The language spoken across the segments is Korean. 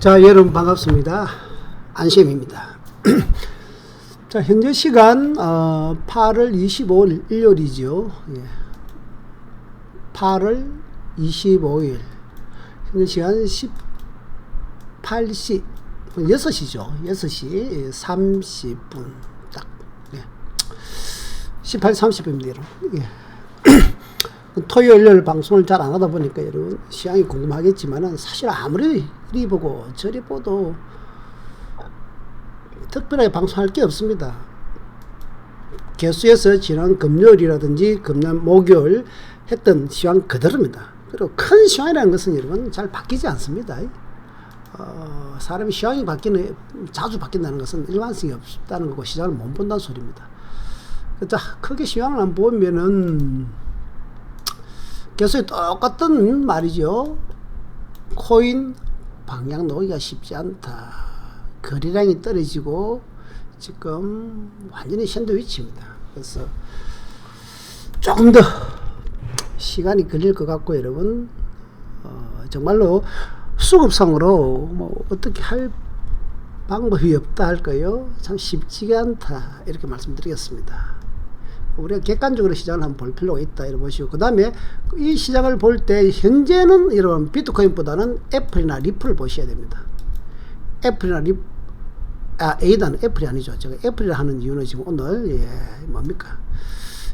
자, 여러분 반갑습니다. 안심입니다. 자, 현재 시간 어, 8월 25일 일요일이죠. 예. 8월 25일 현재 시간 18시 6시죠. 6시 30분 딱. 예. 18, 30분입니다, 여러분. 예. 토요일 일 방송을 잘 안 하다 보니까 여러분 시향이 궁금하겠지만은 사실 아무리 이리 보고 저리 보도 특별하게 방송할 게 없습니다. 개수에서 지난 금요일이라든지 금날 목요일 했던 시황 그대로입니다. 그리고 큰 시황이라는 것은 여러분 잘 바뀌지 않습니다. 어, 사람이 시황이 바뀌는 자주 바뀐다는 것은 일관성이 없다는 거고 시장을 못 본다는 소리입니다. 자, 크게 시황을 안 보면은 계속 똑같은 말이죠. 코인 방향 놓기가 쉽지 않다. 거래량이 떨어지고 지금 완전히 샌드위치입니다. 그래서 조금 더 시간이 걸릴 것 같고 여러분 어, 정말로 수급상으로 뭐 어떻게 할 방법이 없다 할까요? 참 쉽지가 않다 이렇게 말씀드리겠습니다. 우리가 객관적으로 시장을 한번 볼 필요가 있다 이렇게 보시고 그 다음에 이 시장을 볼 때 현재는 여러분 비트코인보다는 애플이나 리플을 보셔야 됩니다. 애플이나 리 아, 에이다는 애플이 아니죠. 제가 애플이라 하는 이유는 지금 오늘, 예, 뭡니까.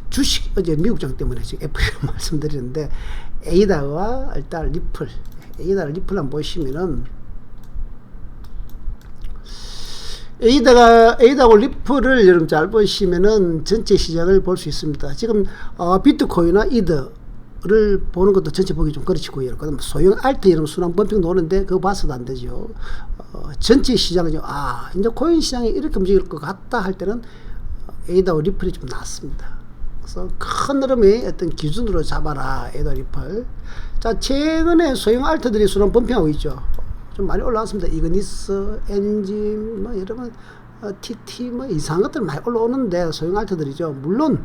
주식, 어제 미국장 때문에 지금 애플이라고 말씀드리는데, 에이다와 일단 리플, 에이다 리플 한번 보시면은, 에이다가, 에이다고 리플을 여러분 잘 보시면은 전체 시장을 볼 수 있습니다. 지금, 어, 비트코인이나 이더, 를 보는 것도 전체 보기 좀 그렇지고 그다음 소형 알트 이런 순환 범핑 노는데 그거 봐서도 안 되죠. 어, 전체 시장은 아 이제 코인 시장이 이렇게 움직일 것 같다 할 때는 에이다와 리플이 좀 낫습니다. 그래서 큰 흐름의 어떤 기준으로 잡아라 에이다 리플. 자 최근에 소형 알트들이 순환 범핑하고 있죠. 좀 많이 올라왔습니다. 이그니스, 엔진, 뭐 여러분 어, TT 뭐 이상한 것들 많이 올라오는데 소형 알트들이죠. 물론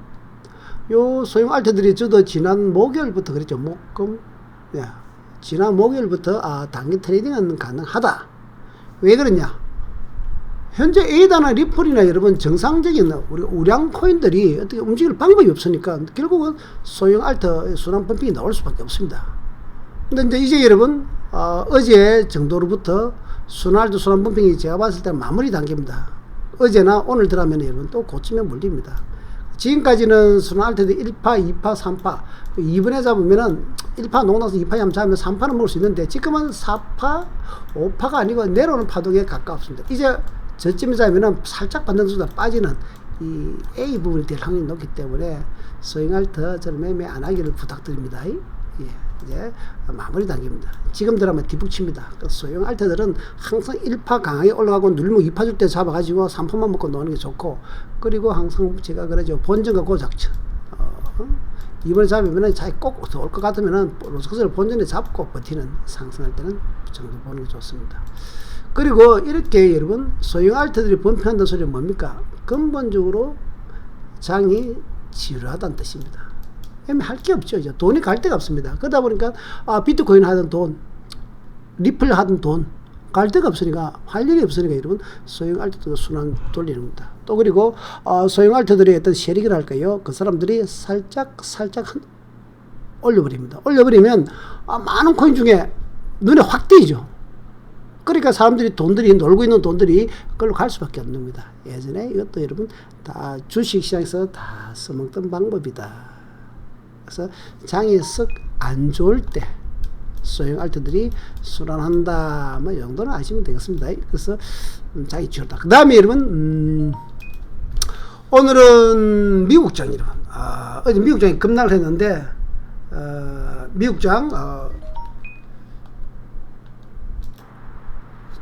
요 소형 알트들이 저도 지난 목요일부터 그랬죠. 목금. 예. 지난 목요일부터 아, 단기 트레이딩은 가능하다. 왜 그러냐? 현재 에이다나 리플이나 여러분 정상적인 우리 우량 코인들이 어떻게 움직일 방법이 없으니까 결국은 소형 알트 순환 펌핑이 나올 수밖에 없습니다. 근데 이제, 여러분 어, 어제 정도로부터 순환 알트 순환 펌핑이 제가 봤을 때 마무리 단계입니다. 어제나 오늘 들어가면 여러분 또 고치면 물립니다. 지금까지는 순환할 때도 1파, 2파, 3파. 2번에 잡으면은 1파 농나서 2파 한번 잡으면 3파는 먹을 수 있는데 지금은 4파, 5파가 아니고 내려오는 파동에 가깝습니다. 이제 저쯤에 잡으면은 살짝 반등 수다 빠지는 이 A 부분이 될 확률이 높기 때문에 소잉할 때 저는 매매 안 하기를 부탁드립니다. 예, 이제 마무리 단계입니다. 지금 들어가면 뒤북칩니다. 그 소형 알테들은 항상 1파 강하게 올라가고 눌리면 2파 줄 때 잡아가지고 3파만 먹고 노는 게 좋고 그리고 항상 제가 그러죠. 본전과 고작전. 어, 이번에 잡으면은 자기 꼭올 것 같으면은 로스커스를 본전에 잡고 버티는 상승할 때는 정도 보는 게 좋습니다. 그리고 이렇게 여러분 소형 알트들이 범피한다는 소리는 뭡니까? 근본적으로 장이 지루하다는 뜻입니다. 할게 없죠. 이제 돈이 갈 데가 없습니다. 그러다 보니까 아, 비트코인 하던 돈, 리플 하던 돈, 갈 데가 없으니까 할 일이 없으니까 여러분 소형 알트도 순환 돌리는 겁니다. 또 그리고 어, 소형 알트들의 어떤 세력이랄까요? 그 사람들이 살짝 살짝 올려버립니다. 올려버리면 아, 많은 코인 중에 눈에 확 띄죠. 그러니까 사람들이 돈들이 놀고 있는 돈들이 그걸로 갈 수밖에 없는 겁니다. 예전에 이것도 여러분 다 주식 시장에서 다 써먹던 방법이다. 그래서 장이 썩 안 좋을 때 소형 알트들이 순환한다 뭐 정도는 아시면 되겠습니다. 그래서 음, 장이 줄다. 그 다음에 여러분 음, 오늘은 미국장 여러분 아, 어제 미국장이 급락을 했는데 어, 미국장 어,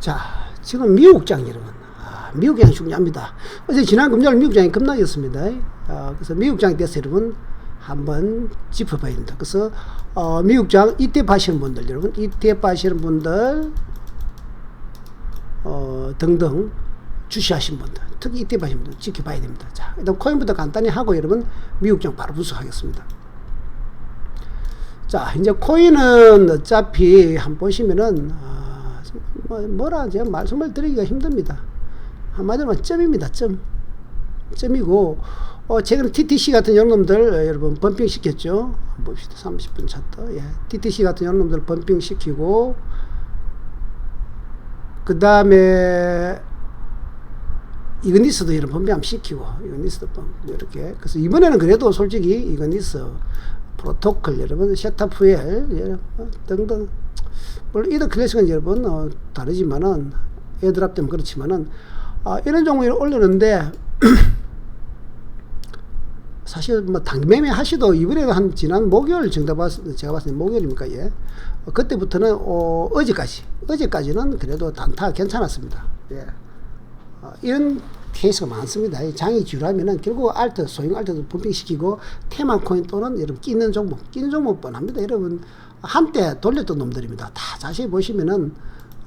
자 지금 미국장 여러분 아, 미국장이 중요합니다. 어제 지난 금요일 미국장이 급락했습니다. 아, 그래서 미국장에 대해서 여러분 한번 짚어봐야 됩니다. 그래서 어, 미국장 ETF 하시는 분들 여러분 ETF 하시는 분들 어, 등등 주시하신 분들 특히 ETF 하시는 분들 지켜봐야 됩니다. 자 일단 코인부터 간단히 하고 여러분 미국장 바로 분석하겠습니다. 자 이제 코인은 어차피 한번 보시면은 어, 뭐, 뭐라 제가 말씀을 드리기가 힘듭니다. 한마디로 점입니다. 점. 점이고 어, 최근에 TTC 같은 영놈들 어, 여러분 범핑 시켰죠. 한번 봅시다. 30분 차트. 예. TTC 같은 영놈들 범핑 시키고 그 다음에 이그니스도 이런 범핑 시키고 이그니스도 범 이렇게 그래서 이번에는 그래도 솔직히 이그니스 프로토콜 여러분 여러분 어, 등등 물론 이더 클래식은 여러분 어, 다르지만은 에드랍 때문에 그렇지만은 아, 이런 종목을 올리는데 사실 뭐 당매매 하시도 이번에도 한 지난 목요일 정도 봤 제가 봤을 때 목요일입니까 예? 어, 그때부터는 어, 어제까지 어제까지는 그래도 단타 괜찮았습니다 예. 어, 이런 케이스가 많습니다. 이 장이 지루하면은 결국 알트 소형 알트도 펌핑시키고 테마 코인 또는 여러분 끼는 종목 끼는 종목 뻔합니다 여러분. 한때 돌렸던 놈들입니다. 다 자세히 보시면은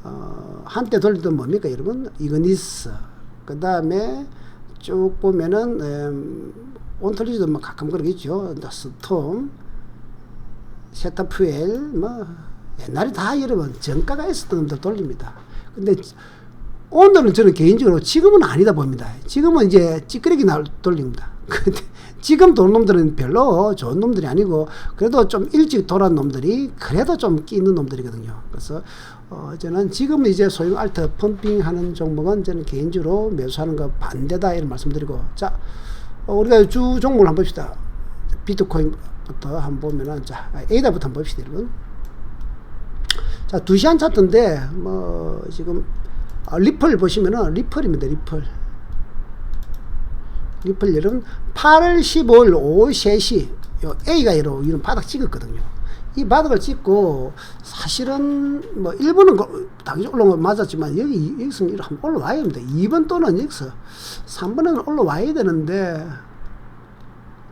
어, 한때 돌렸던 뭡니까 여러분? 이그니스 그 다음에 쭉 보면은 음, 온톨리즈도 뭐 가끔 그러겠죠. 스톰, 세타푸엘 뭐 옛날에 다 여러분 정가가 있었던 놈들 돌립니다. 근데 오늘은 저는 개인적으로 지금은 아니다 봅니다. 지금은 이제 찌끄레기 날 돌립니다. 근데 지금 도는 놈들은 별로 좋은 놈들이 아니고 그래도 좀 일찍 돌아온 놈들이 그래도 좀 끼는 놈들이거든요. 그래서 어 저는 지금 이제 소형 알트 펌핑하는 종목은 저는 개인적으로 매수하는 거 반대다 이런 말씀드리고 자 어, 우리가 주 종목을 한번 봅시다. 비트코인부터 한번 보면은, 자, 에이다부터 한번 봅시다, 여러분. 자, 2시간 차트인데, 뭐, 지금, 아, 리플 보시면은, 리플입니다, 리플. 리플 여러분, 8월 15일 오후 3시, 요 A가 이러, 이런 바닥 찍었거든요. 이 바닥을 찍고, 사실은, 뭐, 1번은 당연히 올라온 건 맞았지만, 여기, 여기서 한번 올라와야 됩니다. 2번 또는 여기서, 3번은 올라와야 되는데,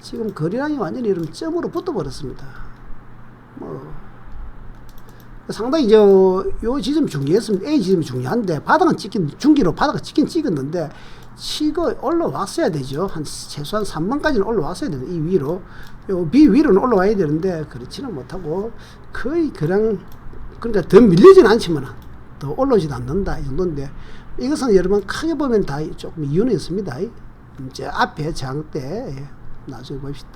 지금 거리량이 완전히 이런 점으로 붙어버렸습니다. 뭐, 상당히 저, 요 지점 중요했습니다. A 지점이 중요한데, 바닥은 찍긴, 중기로 바닥을 찍긴 찍었는데, 치고 올라왔어야 되죠. 한, 최소한 3번까지는 올라왔어야 되는, 이 위로. 요 B 위로는 올라와야 되는데, 그렇지는 못하고, 거의 그냥, 그러니까 더 밀리진 않지만, 더 올라오지도 않는다. 이 정도인데, 이것은 여러분 크게 보면 다 조금 이유는 있습니다. 이제 앞에 장 때, 예, 나중에 봅시다.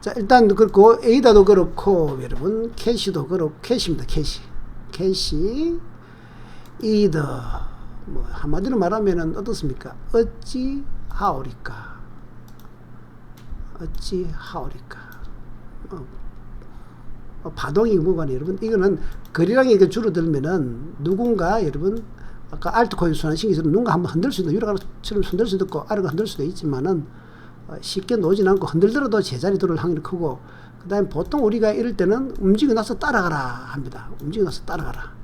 자, 일단 그렇고, 에이다도 그렇고, 여러분, 캐시도 그렇고, 캐시입니다, 캐시. 캐시, 이더, 뭐, 한마디로 말하면은 어떻습니까? 어찌 하오리까? 어찌 하오리까? 어, 어, 파동이 뭐가 여러분, 이거는 거리량이 이렇게 줄어들면은 누군가 여러분, 아까 알트코인 순환신기처럼 누군가 한번 흔들 수도, 유라가처럼 흔들 수도 있고, 아래가 흔들 수도 있지만은, 어, 쉽게 놓진 않고 흔들더라도 제자리 돌을 확률이 크고 그 다음에 보통 우리가 이럴 때는 움직여 나서 따라가라 합니다. 움직여 나서 따라가라.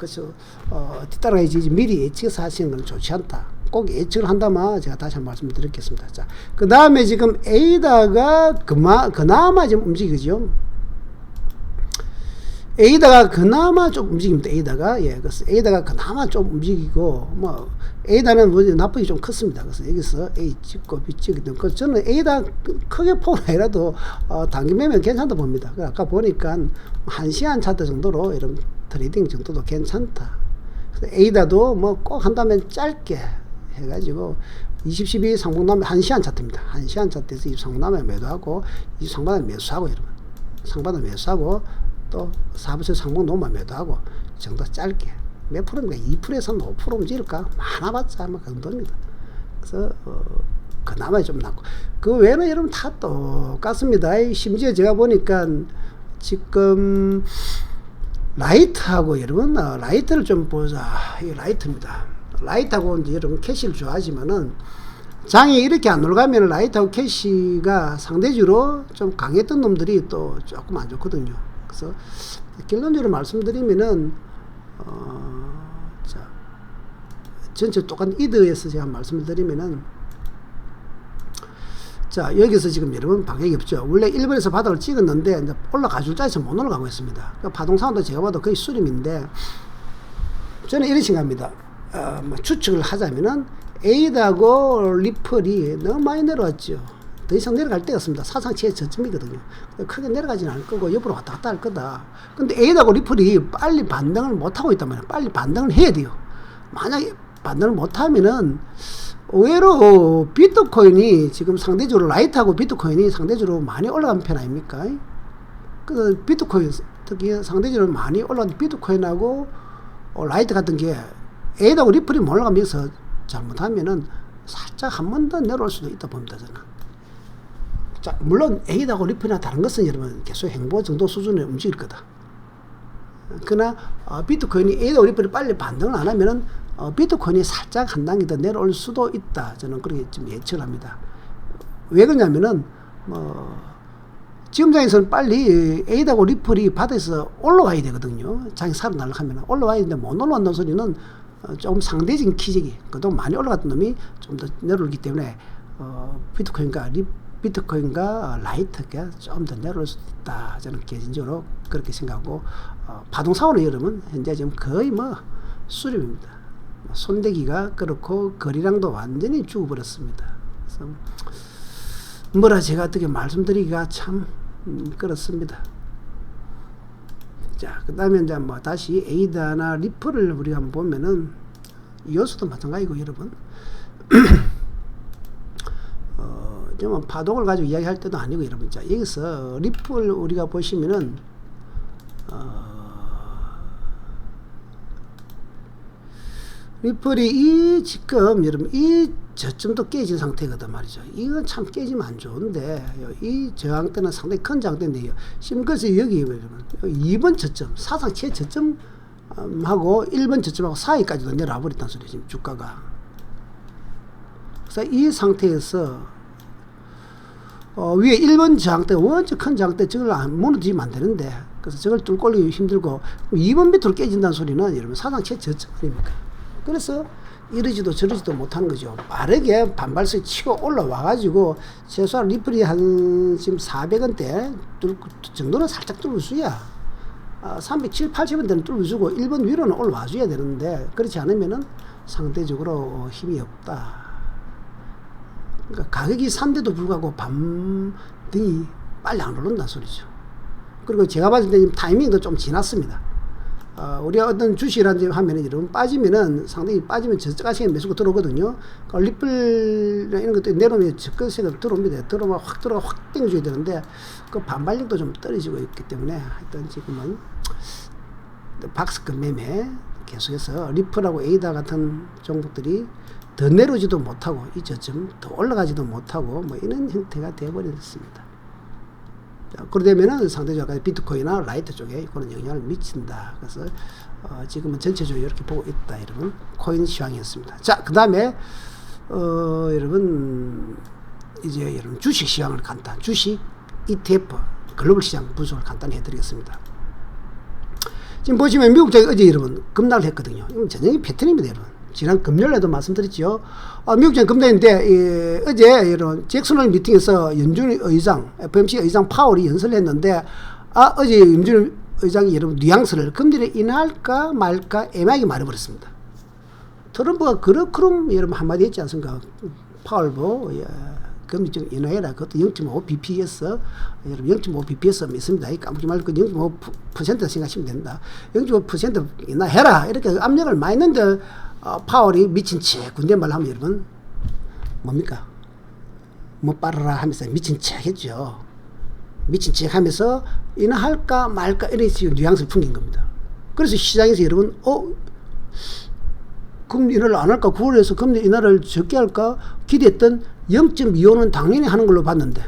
그래서 어, 뒤따라가야지 미리 예측해서 하시는 건 좋지 않다. 꼭 예측을 한다면 제가 다시 한 번 말씀드리겠습니다. 자, 그 다음에 지금 에이다가 그마, 그나마 지금 움직이죠. A다가 그나마 좀 움직입니다. A다가 예, 그래서 A다가 그나마 좀 움직이고 뭐 A다는 뭐 나쁘게 좀 컸습니다. 그래서 여기서 A 찍고 B 찍고 그 저는 A다 크게 폭은 아니라도 어, 단기 매매 괜찮다 봅니다. 그 아까 보니까 한 시간 차트 정도로 이런 트레이딩 정도도 괜찮다. A다도 뭐 꼭 한다면 짧게 해가지고 20, 12 상봉남에 한 시간 차트입니다. 한 시간 차트에서 이 상봉남에 매도하고 이 상반에 매수하고 여러분 상반에 매수하고 또 사부세 상봉 노만 매도하고 정도 짧게 몇 프로입니까? 2%에서 5% 움직일까? 많아봤자 아마 그 정도입니다. 그래서 어, 그나마 좀 낫고 그 외에는 여러분 다 똑같습니다. 심지어 제가 보니까 지금 라이트하고 여러분 어, 라이트를 좀 보자. 이 라이트입니다. 라이트하고 이제 여러분 캐시를 좋아하지만은 장이 이렇게 안 올라가면 라이트하고 캐시가 상대적으로 좀 강했던 놈들이 또 조금 안 좋거든요. 그래서 결론적으로 말씀드리면은 어, 자 전체 똑같은 이드에서 제가 말씀을 드리면은 자 여기서 지금 여러분 방향이 없죠. 원래 1번에서 바닥을 찍었는데 이제 올라가 줄 자에서 못 올라가고 있습니다. 그러니까 파동상도 제가 봐도 거의 수렴인데 저는 이런 생각합니다. 어, 뭐 추측을 하자면은 에이다고 리플이 너무 많이 내려왔죠. 더 이상 내려갈 데가 없습니다. 사상 최 저점이거든요. 크게 내려가지는 않을 거고 옆으로 왔다 갔다 할 거다. 근데 A하고 리플이 빨리 반등을 못하고 있단 말이에요. 빨리 반등을 해야 돼요. 만약에 반등을 못하면은 의외로 비트코인이 지금 상대적으로 라이트하고 비트코인이 상대적으로 많이 올라간 편 아닙니까? 그 비트코인 특히 상대적으로 많이 올라간 비트코인하고 어, 라이트 같은 게 A하고 리플이 올라가면서 잘못하면은 살짝 한 번 더 내려올 수도 있다 봅니다 저는. 자 물론 A하고 리플이나 다른 것은 여러분 계속 행보 정도 수준에 움직일 거다. 그러나 어, 비트코인이 A하고 리플이 빨리 반등을 안 하면은 어, 비트코인이 살짝 한 단계 더 내려올 수도 있다. 저는 그렇게 좀 예측을 합니다. 왜 그러냐면은 뭐 지금 장에서는 빨리 A하고 리플이 바닥에서 올라와야 되거든요. 자기 살아나려고 하면 올라와야 되는데 못 올라간다는 소리는 어, 조금 상대적인 기적이 그동안 많이 올라갔던 놈이 좀 더 내려오기 때문에 어, 비트코인과 리, 비트코인과 라이트가 좀 더 내려올 수도 있다. 저는 개인적으로 그렇게 생각하고 어, 파동사원의 여름은 현재 지금 거의 뭐 수렴입니다. 손대기가 그렇고 거리량도 완전히 죽어버렸습니다. 그래서 뭐라 제가 어떻게 말씀드리기가 참 음, 그렇습니다. 자, 그 다음에 이제 뭐 다시 에이다나 리플을 우리가 한번 보면은 요소도 마찬가지고 여러분. 어, 좀 파동을 가지고 이야기할 때도 아니고 여러분. 자, 여기서 리플 우리가 보시면은 어, 리플이 이 지금 여러분 이 저점도 깨진 상태거든 말이죠. 이건 참 깨지면 안 좋은데 이 저항대는 상당히 큰 저항대인데요. 그래서 여기 여러분 2번 저점 사상 최저점하고 1번 저점하고 사이까지도 내려와 버렸다는 소리 지금 주가가. 그래서 이 상태에서 어, 위에 1번 저항대 원체 큰 저항대 저걸 안 무너지면 안 되는데 그래서 저걸 뚫고 올리기 힘들고 2번 밑으로 깨진다는 소리는 여러분 사상 최저점 아닙니까? 그래서 이러지도 저러지도 못하는 거죠. 빠르게 반발세 치고 올라와가지고 최소한 리플이 한 지금 400원대 정도는 살짝 뚫어줘야 아, 307, 80원대는 뚫어주고 1번 위로는 올라와줘야 되는데 그렇지 않으면은 상대적으로 힘이 없다. 그러니까 가격이 산데도 불구하고 반등이 빨리 안 오른다는 소리죠. 그리고 제가 봤을 때 지금 타이밍도 좀 지났습니다. 어, 우리가 어떤 주식이라든지 하면은 여러분 빠지면은 상당히 빠지면 저가시에 매수가 들어오거든요. 그러니까 리플 이런 것들 내려오면 저가시가 들어옵니다. 들어오면 확 들어가 확 땡겨줘야 되는데 그 반발력도 좀 떨어지고 있기 때문에 하여튼 지금은 박스급 매매 계속해서 리플하고 에이다 같은 종목들이 더 내려오지도 못하고 이 저점 더 올라가지도 못하고 뭐 이런 형태가 되어버렸습니다. 그러되면은 상대적으로 비트코인이나 라이트 쪽에 그런 영향을 미친다. 그래서 어, 지금은 전체적으로 이렇게 보고 있다. 여러분 코인 시황이었습니다. 자, 그 다음에 어, 여러분 이제 여러분 주식 시황을 간단, 주식 ETF 글로벌 시장 분석을 간단히 해드리겠습니다. 지금 보시면 미국장이 어제 여러분 급락을 했거든요. 이건 전형의 패턴입니다, 여러분. 지난 금요일에도 말씀드렸죠. 어, 미국장 금단인데 예, 어제 이런 잭슨홀 미팅에서 연준 의장, FMC 의장 파월이 연설을 했는데 아 어제 연준 의장이 여러분 뉘앙스를 금리를 인하할까 말까 애매하게 말해버렸습니다. 트럼프가 그렇그럼 여러분 한마디 했지 않습니까? 파월보 예, 금리 좀 인하해라. 그것도 0.5 bps 여러분 0.5 bps 있습니다. 까먹지 말고 0.5% 생각하시면 된다. 0.5% 인하해라. 이렇게 압력을 많이 했는데 어, 파월이 미친 체 군대말 하면 여러분 뭡니까? 못 빨아라 하면서 미친 체 했죠. 미친 체 하면서 인하할까 말까 이런 식으로 뉘앙스를 풍긴 겁니다. 그래서 시장에서 여러분 어 금리 인하를 안 할까 9월에서 금리 인하를 적게 할까 기대했던 0.25는 당연히 하는 걸로 봤는데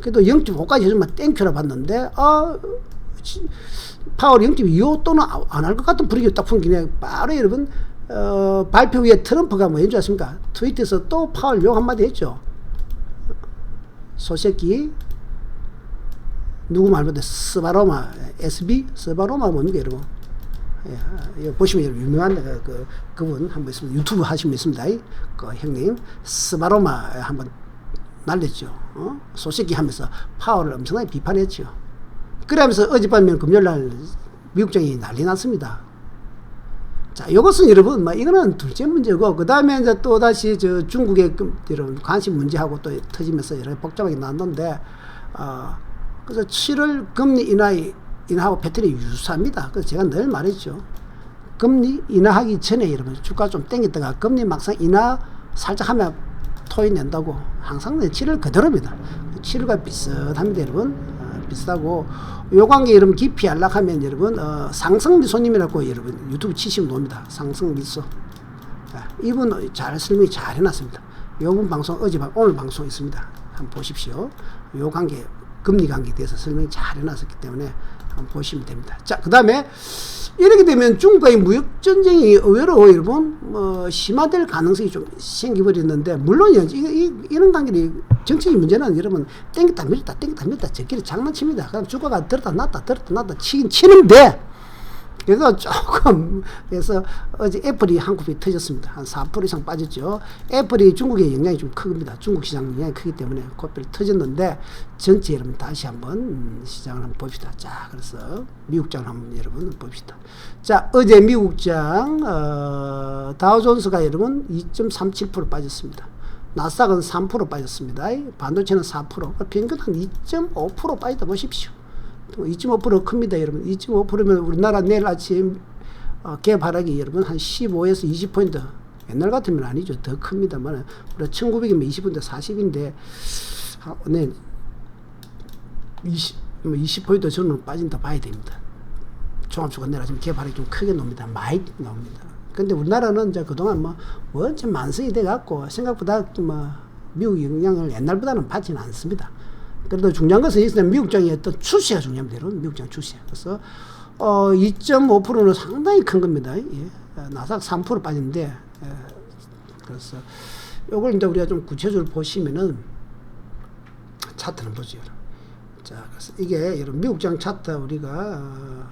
그래도 0.5까지 해주면 땡큐라 봤는데 아 파월 0.25 또는 안 할 것 같은 분위기를 딱 풍기네 바로 여러분 어, 발표 후에 트럼프가 뭐 했지 않습니까? 트위터에서 또 파월 욕 한마디 했죠. 소새끼 누구 말보다 스바로마 SB 스바로마 뭡니까 여러분? 예, 보시면 유명한 그, 그, 그분 한번 있습니다. 유튜브 하시면 있습니다. 그 형님 스바로마 한번 날렸죠. 어? 소새끼 하면서 파월을 엄청나게 비판했죠. 그러면서 어젯밤에 금요일 날 미국장이 난리 났습니다. 자, 이것은 여러분, 뭐, 이거는 둘째 문제고, 그 다음에 이제 또 다시 저 중국의 그, 여러분 관심 문제하고 또 터지면서 여러 복잡하게 나왔는데, 어, 그래서 7월 금리 인하이, 인하하고 패턴이 유사합니다. 그래서 제가 늘 말했죠. 금리 인하하기 전에 여러분 주가 좀 땡겼다가 금리 막상 인하 살짝 하면 토이 낸다고 항상 7월 그대로입니다. 7월과 비슷합니다, 여러분. 어, 비슷하고 요 관계 여러분 깊이 안락하면 여러분 어, 상승미소님이라고 여러분 유튜브 치시면 놉니다. 상승미소. 자, 이분 잘 설명 잘 해놨습니다. 요분 방송 어제 방 오늘 방송 있습니다. 한번 보십시오. 요 관계 금리 관계에 대해서 설명 잘 해놨었기 때문에 보시면 됩니다. 자, 그 다음에 이렇게 되면 중국과의 무역 전쟁이 의외로 여러분 뭐 심화될 가능성이 좀 생기버렸는데 물론 이, 이, 이런 관계는 정치적 문제는 여러분 땡겼다 밀었다 땡겼다 밀었다 저끼리 장난칩니다. 그럼 주가가 들었다 놨다 들었다 놨다 치긴 치는데 그래서 조금 그래서 어제 애플이 한국이 터졌습니다. 한 4% 이상 빠졌죠. 애플이 중국의 영향이 좀 큽니다. 중국 시장 영향이 크기 때문에 코피를 터졌는데 전체 여러분 다시 한번 음, 시장을 한번 봅시다. 자, 그래서 미국장 한번 여러분 봅시다. 자, 어제 미국장 어, 다우존스가 여러분 2.37% 빠졌습니다. 나스닥은 3% 빠졌습니다. 반도체는 4%, 평균 한2.5% 빠졌다 보십시오. 2.5% 큽니다, 여러분. 2.5%면 우리나라 내일 아침 어, 개발하기 여러분 한 15에서 20포인트. 옛날 같으면 아니죠. 더 큽니다만. 우리 1900이면 20포인트 40인데, 아, 네. 20, 20포인트 저는 빠진다 봐야 됩니다. 종합주가 내일 아침 개발이 좀 크게 놉니다. 많이 나옵니다. 근데 우리나라는 이제 그동안 뭐, 원체 만성이 돼갖고 생각보다 뭐, 미국 영향을 옛날보다는 받지는 않습니다. 그래도 중요한 것은 있으면 미국장의 어떤 추세가 중요합니다. 여러분. 미국장 추세. 그래서 어, 2.5%는 상당히 큰 겁니다. 예. 나삭 3% 빠진데 예. 그래서 요걸 이제 우리가 좀 구체적으로 보시면은 차트는 보죠. 여러분. 자, 그래서 이게 여러분 미국장 차트 우리가 어,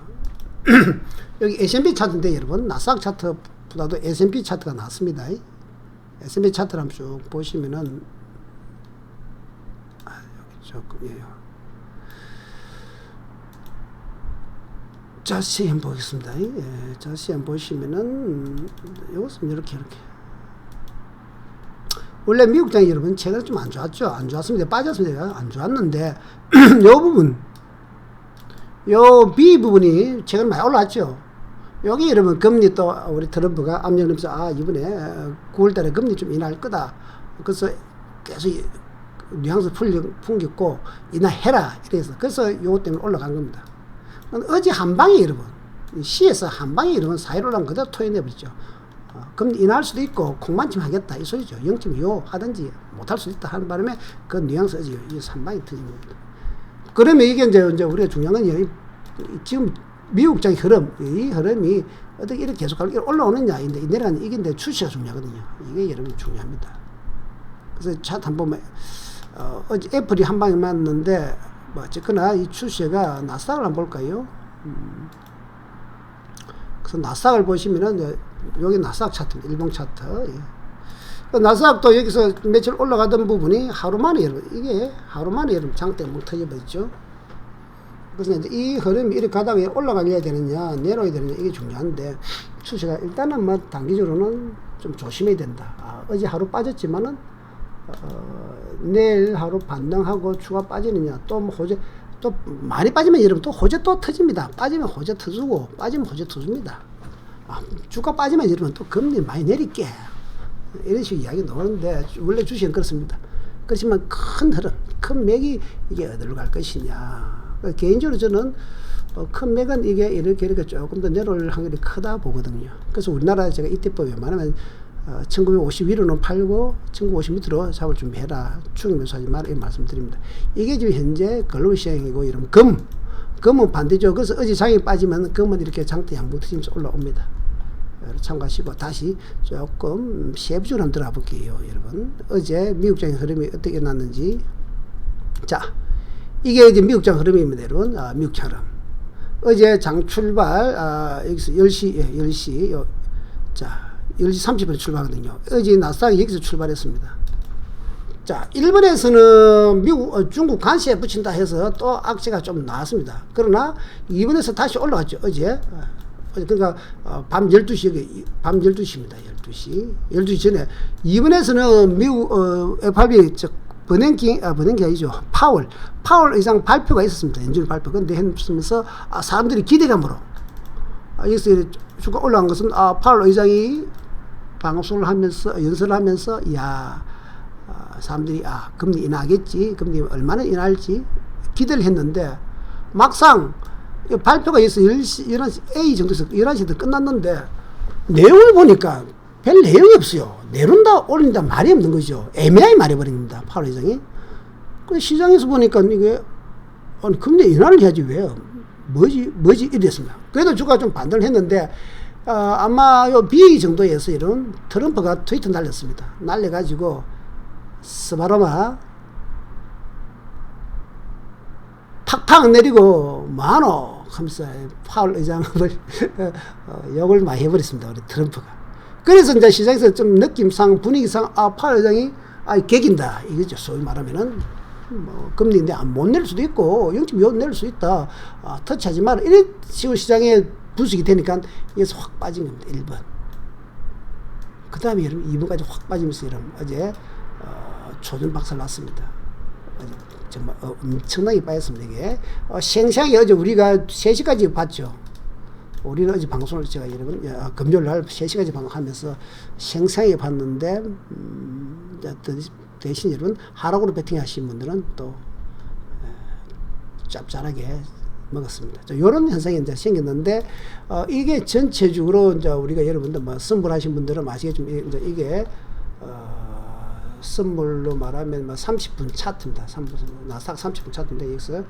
여기 S&P 차트인데 여러분 나삭 차트보다도 S&P 차트가 낫습니다. S&P 차트를 한번 쭉 보시면은 조금이에요. 자세히 한번 보겠습니다. 예, 자세히 한번 보시면은 이것은 이렇게 이렇게 원래 미국장이 여러분 최근에 좀 안 좋았죠. 안 좋았습니다. 빠졌습니다. 안 좋았는데 요 부분 요 B 부분이 최근 많이 올랐죠. 여기 여러분 금리 또 우리 트럼프가 압력하면서 아 이번에 9월달에 금리 좀 인할 거다. 그래서 계속 뉘앙스 풍겼고 인하해라 이래서 그래서 요것 때문에 올라간 겁니다. 어제 한 방에 여러분 시에서 한 방에 여러분 사이로랑 그대로 토해내 버리죠. 어, 그럼 인할 수도 있고 콩만침 하겠다 이 소리죠. 0.25 하든지 못할 수도 있다 하는 바람에 그 뉘앙스 어제 한 방에 터진 겁니다. 그러면 이게 이제, 이제 우리가 중요한 건 지금 미국장의 흐름 이 흐름이 어떻게 이렇게 계속 올라오느냐 인데 내려가는 이게 내 추세가 중요하거든요. 이게 여러분 중요합니다. 그래서 차트 한번 어, 어제 애플이 한 방에 맞는데, 뭐, 어쨌거나 이 추세가 나스닥을 한번 볼까요? 음. 그래서 나스닥을 보시면은, 여기 나스닥 차트, 일봉 차트. 예. 나스닥도 여기서 며칠 올라가던 부분이 하루 만에 이게 하루 만에 여러분 장대 못 터져버렸죠. 그래서 이제 이 흐름이 이렇게 가다가 올라가야 되느냐, 내려야 되느냐, 이게 중요한데, 추세가 일단은 뭐 단기적으로는 좀 조심해야 된다. 아, 어제 하루 빠졌지만은, 어, 내일 하루 반등하고 추가 빠지느냐 또 뭐 호재 또 많이 빠지면 여러분 또 호재 또 터집니다. 빠지면 호재 터주고 빠지면 호재 터줍니다. 아, 주가 빠지면 여러분 또 금리 많이 내릴게 이런 식의 이야기 나오는데 원래 주식은 그렇습니다. 그렇지만 큰 흐름, 큰 맥이 이게 어디로 갈 것이냐. 그러니까 개인적으로 저는 어, 큰 맥은 이게 이렇게 이렇게 조금 더 내려올 확률이 크다 보거든요. 그래서 우리나라 제가 이때법에 말하면 어, 1951호는 팔고 1950 밑으로 잡을 준비해라. 추경면서 하지 마라. 이 말씀드립니다. 이게 지금 현재 글로벌 시장이고 이런 금. 금은 반대죠. 그래서 어제 장이 빠지면 금은 이렇게 장대 양봉 터지면서 올라옵니다. 참고하시고 다시 조금 세부적으로 한번 들어가 볼게요. 여러분. 어제 미국장의 흐름이 어떻게 났는지. 자, 이게 이제 미국장 흐름입니다. 여러분. 아, 미국장 흐름. 어제 장 출발, 아, 여기서 10시, 예, 10시. 요, 자, 10시 30분에 출발하거든요. 어제 나스닥이 여기서 출발했습니다. 자, 일본에서는 미국, 어, 중국 관세에 붙인다 해서 또 악재가 좀 나왔습니다. 그러나 이번에서 다시 올라갔죠. 어제. 그러니까 어, 밤 12시 밤 12시입니다. 12시. 12시 전에 이번에서는 미국 어, FRB 즉 버냉키 아 버냉키 아니죠. 파월 파월 의장 발표가 있었습니다. 연준 발표. 근데 했으면서 아, 사람들이 기대감으로 아, 여기서 주가 올라간 것은 아, 파월 의장이 방송을 하면서 연설을 하면서 야 아, 사람들이 아 금리 인하겠지? 금리 얼마나 인할지 기대를 했는데 막상 이 발표가 있어 10시 11시 A 정도에서 11시도 끝났는데 내용을 보니까 별 내용이 없어요. 내린다 올린다 말이 없는 거죠. 애매하게 말해버립니다 파월 회장이. 그 시장에서 보니까 이게 아니 금리 인하를 해야지 왜? 뭐지 뭐지? 이랬습니다. 그래도 주가 좀 반등을 했는데 어, 아마 요 B 정도에서 이런 트럼프가 트위터 날렸습니다. 날려가지고 스바로마 팍팍 내리고 뭐하노 하면서 파월 의장을 어, 욕을 많이 해버렸습니다. 우리 트럼프가. 그래서 이제 시장에서 좀 느낌상 분위기상 아 파월 의장이 아 개긴다 이거죠. 소위 말하면은 뭐 금리인데 못낼 수도 있고 0.25 낼수 있다. 아, 터치하지 마라. 이런 식으로 시장에 분석이 되니까 여기서 확 빠진 겁니다. 1번. 그 다음에 여러분 2번까지 확 빠지면서 여러분 어제 어, 조준 박살 났습니다. 정말 어, 엄청나게 빠졌습니다. 이게 어, 생생하게 어제 우리가 3시까지 봤죠. 우리는 어제 방송을 제가 여러분 어, 금요일 날 3시까지 방송하면서 생생하게 봤는데 음, 대신 여러분 하락으로 베팅하신 분들은 또 에, 짭짤하게 먹었습니다. 이런 현상이 이제 생겼는데 어, 이게 전체적으로 이제 우리가 여러분들 뭐 선물하신 분들은 아시겠지만 이제 이게 어, 선물로 말하면 뭐 30분 차트입니다. 3분 나삭 30분 차트인데 여기서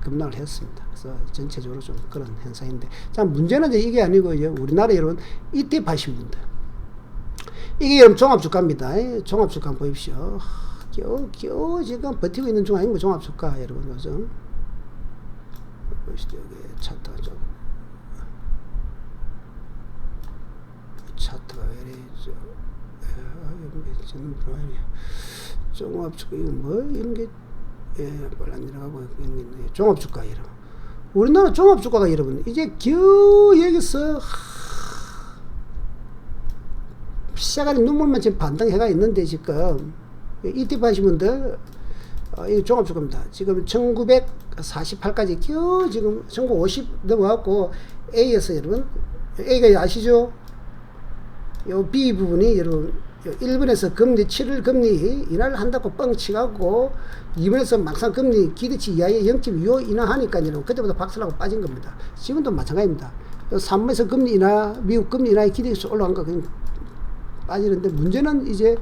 급락을 했습니다. 그래서 전체적으로 좀 그런 현상인데 자 문제는 이제 이게 아니고 우리나라 여러분 이때 파신 분들 이게 여러분 종합주가입니다. 종합주가 보십시오. 겨우 겨우 지금 버티고 있는 중 아니고 종합주가 여러분 요즘 보시죠. 여기 차트가 좀 차트가 왜 이래 저 저는 뭐야 종합주가 이거 뭐 이런 게 예, 빨리 내려가고 이런 게 있네. 종합주가 이런. 우리나라 종합주가가 여러분 이제 겨우 여기서 시작하는 눈물만 지금 반등 해가 있는데 지금 이때 보시면 들 어, 이 종합주가입니다. 지금 1948까지 겨우 지금 1950 넘어갔고 A에서 여러분 A가 아시죠? 요 B 부분이 여러분 1번에서 금리 7월 금리 인하를 한다고 뻥치갖고 2번에서 막상 금리 기대치 이하의 0.25 인하하니까 여러분 그때부터 박살나고 빠진 겁니다. 지금도 마찬가지입니다. 3번에서 금리 인하 미국 금리 인하의 기대치 올라간 거 빠지는데 문제는 이제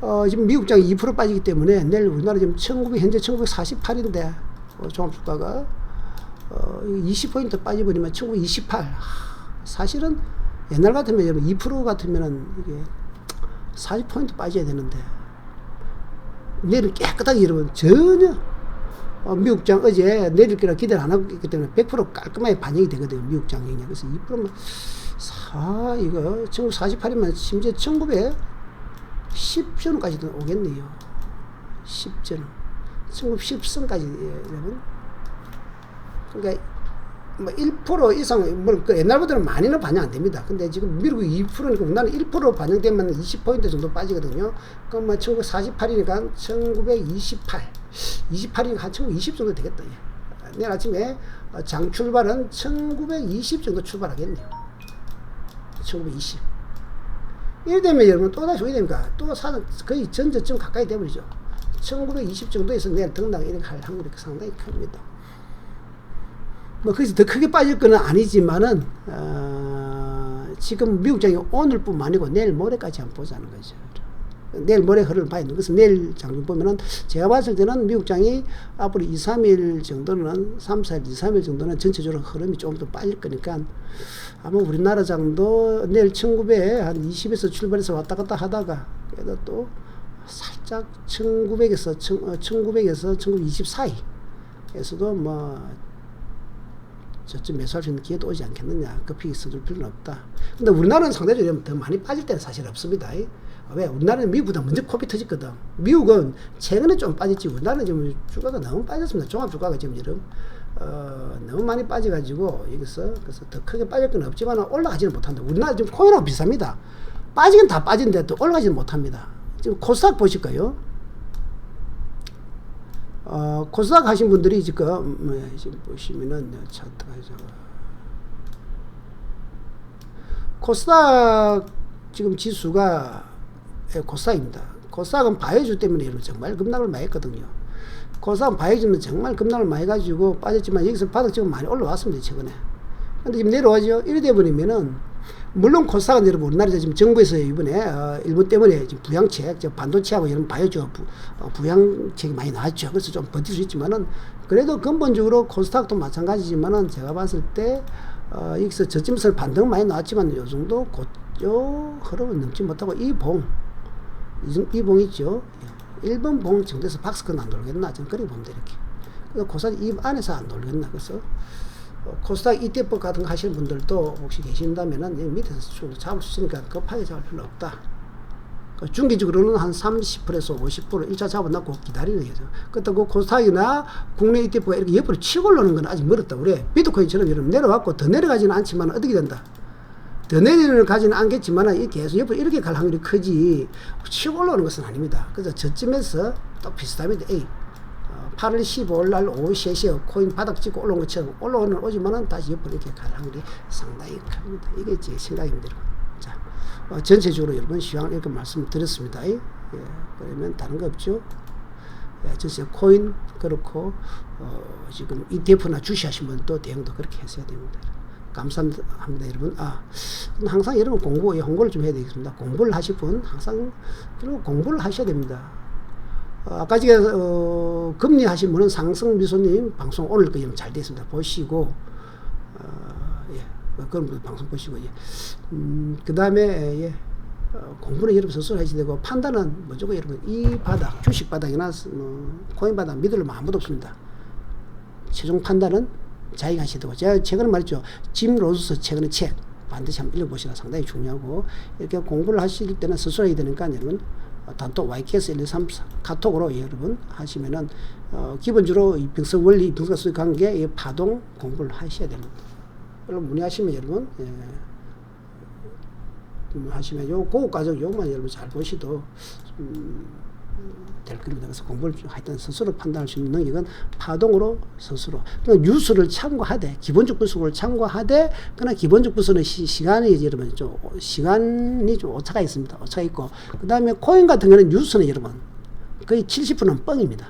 어, 지금 미국장이 2% 빠지기 때문에 내일 우리나라 지금 1900, 현재 1948인데, 어, 종합주가가, 어, 20포인트 빠져버리면 1928. 사실은 옛날 같으면 여러분 2% 같으면은 이게 40포인트 빠져야 되는데, 내일 깨끗하게 여러분 전혀, 어, 미국장 어제 내릴 거라 기대를 안 하고 있기 때문에 100% 깔끔하게 반영이 되거든요. 미국장 영향. 그래서 2%면, 사, 이거 1948이면 심지어 1900, 10전까지도 오겠네요. 10전. 1910선까지, 여러분. 그러니까, 뭐, 1% 이상, 뭐, 그 옛날보다는 많이는 반영 안 됩니다. 근데 지금 미국이 2%니까 우리나라는 1% 반영되면 20포인트 정도 빠지거든요. 그럼 뭐, 1948이니까 1928. 28이니까 한 1920 정도 되겠다. 예. 내일 아침에 장 출발은 1920 정도 출발하겠네요. 1920. 이래 되면 여러분 또다시 어디 됩니까? 또 사는 거의 전저점 가까이 돼버리죠. 1920 정도에서 내일 등당 이렇게 할 확률이 상당히 큽니다. 뭐 거기서 더 크게 빠질 건 아니지만은 어, 지금 미국장이 오늘뿐만 아니고 내일 모레까지 한번 보자는 거죠. 내일 모레 흐름을 봐야 되는 것은 내일 장중 보면은 제가 봤을 때는 미국장이 앞으로 2, 3일 정도는 3, 4일, 2, 3일 정도는 전체적으로 흐름이 조금 더 빠질 거니까 아마 우리나라 장도 내일 1900에 한 20에서 출발해서 왔다 갔다 하다가 그래도 또 살짝 1900에서 1900에서 1920 사이 에서도 뭐 저쯤 매수할 수 있는 기회도 오지 않겠느냐. 급히 써줄 필요는 없다. 근데 우리나라는 상대적으로 더 많이 빠질 때는 사실 없습니다. 왜? 우리나라는 미국보다 먼저 코피 터졌거든. 미국은 최근에 좀 빠졌지. 우리나라는 지금 주가가 너무 빠졌습니다. 종합주가가 지금 지금 어, 너무 많이 빠져가지고 여기서 그래서 더 크게 빠질 건 없지만 올라가지는 못한다. 우리나라 지금 코인하고 비슷합니다. 빠지긴 다 빠진데 또 올라가지는 못합니다. 지금 코스닥 보실까요? 어, 코스닥 하신 분들이 지금 음, 지금 보시면은 차트가 저 코스닥 지금 지수가 예, 코스닥입니다. 코스닥은 바이오주 때문에 정말 급락을 많이 했거든요. 코스닥은 바이오주는 정말 급락을 많이 해가지고 빠졌지만 여기서 바닥 지금 많이 올라왔습니다 최근에. 근데 지금 내려와죠. 이래 돼버리면은 물론 코스닥은 여러분 우리나라 지금 정부에서 이번에 어, 일본 때문에 지금 부양책, 저 반도체하고 이런 바이오주 부, 어, 부양책이 많이 나왔죠. 그래서 좀 버틸 수 있지만은 그래도 근본적으로 코스닥도 마찬가지지만은 제가 봤을 때 어, 여기서 저점선 반등 많이 나왔지만 요 정도 고요 흐름을 넘지 못하고 이 봉, 이, 정- 이봉 있죠. 1번 봉 정도에서 박스권 안 돌겠나? 저는 그렇게 봅니다, 이렇게. 그래서 코스닥 이 안에서 안 돌겠나? 그래서 어, 코스닥 ETF 같은 거 하시는 분들도 혹시 계신다면은 밑에서 쭉 잡을 수 있으니까 급하게 잡을 필요 없다. 그 중기적으로는 한 30%에서 50% 1차 잡아놓고 기다리는 거죠. 그렇다고 코스닥이나 국내 ETF가 이렇게 옆으로 치고 올라오는 건 아직 멀었다. 우리 비트코인처럼 여러분 내려왔고 더 내려가지는 않지만 어떻게 된다. 더 내리는 가지는 않겠지만 이 계속 옆으로 이렇게 갈 확률이 크지 치고 올라오는 것은 아닙니다. 그래서 저쯤에서 또 비슷합니다. 어, 8월 15일 날 오후 3시에 코인 바닥 찍고 올라온 것처럼 올라오는 오지만은 다시 옆으로 이렇게 갈 확률이 상당히 큽니다. 이게 제 생각입니다. 자, 어, 전체적으로 여러분 시황 이렇게 말씀드렸습니다. 예, 그러면 다른 거 없죠? 예, 전체 코인 그렇고 어, 지금 ETF나 주시 하신 분도 대응도 그렇게 했어야 됩니다. 감사합니다, 여러분. 아, 항상 여러분 공부, 예, 홍보를 좀 해야 되겠습니다. 공부를 하실 분 항상 그리고 공부를 하셔야 됩니다. 어, 아까 전에 어, 금리 하신 분은 상승 미소님 방송 오늘 거 잘 됐습니다. 보시고 어, 예, 어, 그런 분 방송 보시고 예. 음, 그 다음에 예. 어, 공부는 여러분 스스로 하셔야 되고 판단은 무조건 여러분 이 바닥 주식 바닥이나 뭐, 코인 바닥 믿을 만 아무도 없습니다. 최종 판단은 자기가 되고 제가 최근에 말했죠. 짐 로즈스 최근에 책 반드시 한번 읽어보시라 상당히 중요하고 이렇게 공부를 하실 때는 스스로 해야 되니까 여러분 어, 단톡 YKS 1 2 3 4 카톡으로 여러분 하시면은 어, 기본적으로 이 병석 원리 병석 수익 관계 이 파동 공부를 하셔야 됩니다. 여러분 문의하시면 여러분 예, 하시면 요 과정 요만 여러분 잘 보시도 음, 될 겁니다. 그래서 공부를 좀 하여튼 스스로 판단할 수 있는 능력은 파동으로 스스로. 그러니까 뉴스를 참고하되, 기본적 분석을 참고하되, 그러나 기본적 분석은 시, 시간이 여러분 좀, 시간이 좀 오차가 있습니다. 오차가 있고. 그 다음에 코인 같은 경우는 뉴스는 여러분 거의 70%는 뻥입니다.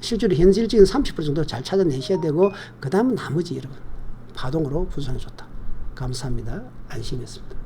실제로 현실적인 30% 정도 잘 찾아내셔야 되고, 그 다음은 나머지 여러분 파동으로 분석해 줬다. 감사합니다. 안심했습니다.